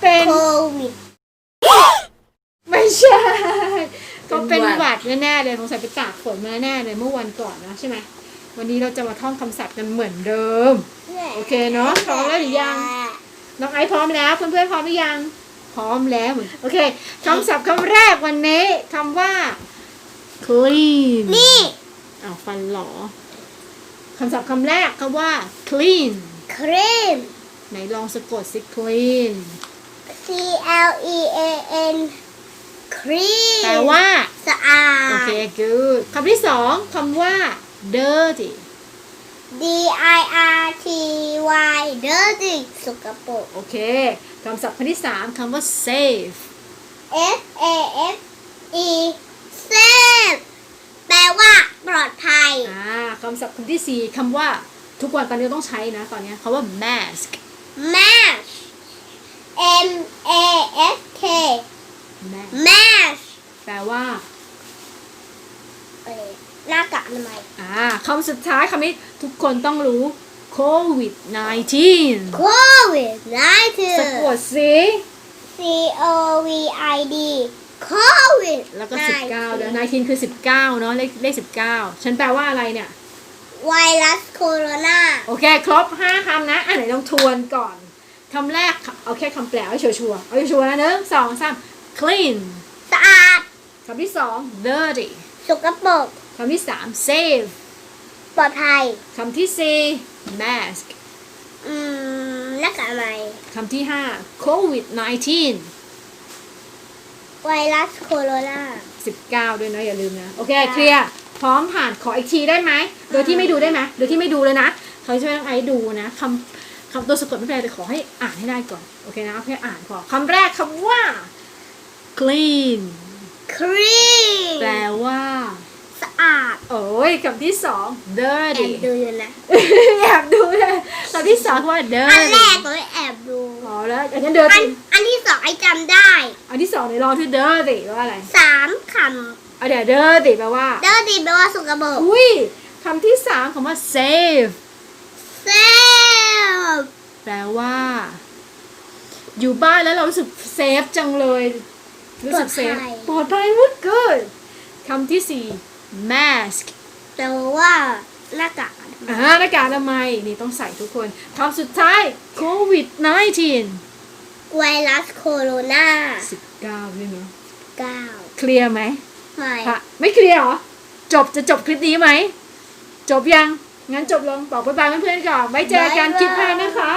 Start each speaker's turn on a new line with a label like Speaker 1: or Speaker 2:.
Speaker 1: เป็น
Speaker 2: โควิด
Speaker 1: ไม่ใช่เขาเป็น
Speaker 3: เป็น
Speaker 1: ห
Speaker 3: หวั
Speaker 1: วัด
Speaker 3: ด
Speaker 1: แน่ๆเลยสงสัยไปตากฝนมาแน่เลยเมื่อวันก่อนนะใช่ไหมวันนี้เราจะมาท่องคำศัพท์กันเหมือนเดิม โอเคเนอะพร้อมแล้วหรือยัง น้องไอซ์พร้อมแล้วเพื่อนๆพร้อมหรือยัง พร้อมแล้วเหมือนโอเคคำศัพท์คำแรกวันนี้คำว่า clean
Speaker 2: นี่
Speaker 1: อ้าวฟันหลอคำศัพท์คำแรกคำว่า clean
Speaker 2: ครีม
Speaker 1: ไหนลองสะกดสิ clean
Speaker 2: C L E A N ครีม
Speaker 1: แปลว่า
Speaker 2: สะอาด
Speaker 1: โอเค good คำที่สองคำว่า dirty
Speaker 2: D I R T Y dirty สกปรก
Speaker 1: โอเคคำศัพท์คำที่สามคำว่า safe
Speaker 2: F A F E safe แปลว่า ปลอดภัย
Speaker 1: อ่าคำศัพท์คำที่สี่คำว่าทุกวันตอนนี้เราต้องใช้นะ ตอนนี้คำว่า mask
Speaker 2: mash M A S K
Speaker 1: mask
Speaker 2: mash
Speaker 1: แปลว่า
Speaker 2: เอ่อหน้ากากอนามัย
Speaker 1: อ่าคำสุดท้ายคำนี้ทุกคนต้องรู้ covid 19
Speaker 2: COVID
Speaker 1: สะกด
Speaker 2: 19
Speaker 1: สิ
Speaker 2: C O V I D COVID
Speaker 1: แล้วก็ 19เดี๋ยว19คือ 19 เนาะเลขเลข19 ฉันแปลว่าอะไรเนี่ย
Speaker 2: ไวรัสโคโรนา
Speaker 1: โอเค ครบ5คำนะอะไหนลองทวนก่อนคำแรกเอาแค่คำแปลให้ชัวร์ๆเอาชัวร์ๆนะหนึ่งสองสาม clean
Speaker 2: สะอาด
Speaker 1: คำที่สอง dirty
Speaker 2: สกปรก
Speaker 1: คำที่สาม safe
Speaker 2: ปลอดภัย
Speaker 1: คำที่สี่ mask
Speaker 2: อืมหน้ากากอนามัย
Speaker 1: คำที่ห้า covid 19
Speaker 2: ไวรัสโคโรนา
Speaker 1: 19 ด้วยนะอย่าลืมนะ โอเค เคลียร์ พร้อมผ่านขออีกทีได้ไหมโดยที่ไม่ดูได้ไหมโดยที่ไม่ดูเลยนะเขาจะไม่ต้องไอซ์ดูนะคำคำตัวสะกดไม่เป็นไรแต่ขอให้อ่านให้ได้ก่อนโอเคนะเอาแค่อ่านพอคำแรกคำว่า clean
Speaker 2: ครีม
Speaker 1: แปลว่า
Speaker 2: สะอาด
Speaker 1: โอ้ยคำที่สอง
Speaker 2: แอ
Speaker 1: dirty
Speaker 2: บดูอยู่นะ
Speaker 1: แอบดูเลยคำที่สองคือว่า
Speaker 2: อัน
Speaker 1: dirty
Speaker 2: แรกเลยแอบดู
Speaker 1: อ๋อแล้วอันนั้น
Speaker 2: อัน
Speaker 1: dirty
Speaker 2: อันที่สองไอ้จำได้
Speaker 1: อันที่สองในรอที่ dirty แปลว่าอะไร
Speaker 2: สามค
Speaker 1: เอาเดี๋ยว dirty แปลว่าำ
Speaker 2: เดอร์ดีแปลว่าสกปรก
Speaker 1: อุ้ยคำที่สามคำว่า safe
Speaker 2: เซฟ
Speaker 1: แปลว่า อยู่บ้านแล้วเรารู้สึกเซฟจังเลย รู้สึกเซฟปลอดภัยมุดเกิดคำที่สี่ mask
Speaker 2: แปลว่าหน้ากากอนามัย
Speaker 1: อ่าหน้ากากอนามัยนี่ต้องใส่ทุกคนคำสุดท้าย covid 19
Speaker 2: ไวรัสโคโรนา
Speaker 1: 19ด้วยเนาะ
Speaker 2: เก้า
Speaker 1: เคลียร์ไหม
Speaker 2: ไม่
Speaker 1: ค่ะไม่เคลียร์เหรอ จบจะจบคลิปนี้ไหม จบยัง งั้นจบลง บอกบ๊ายบายเพื่อนๆก่อนไว้เจอกันคลิปหน้านะคะ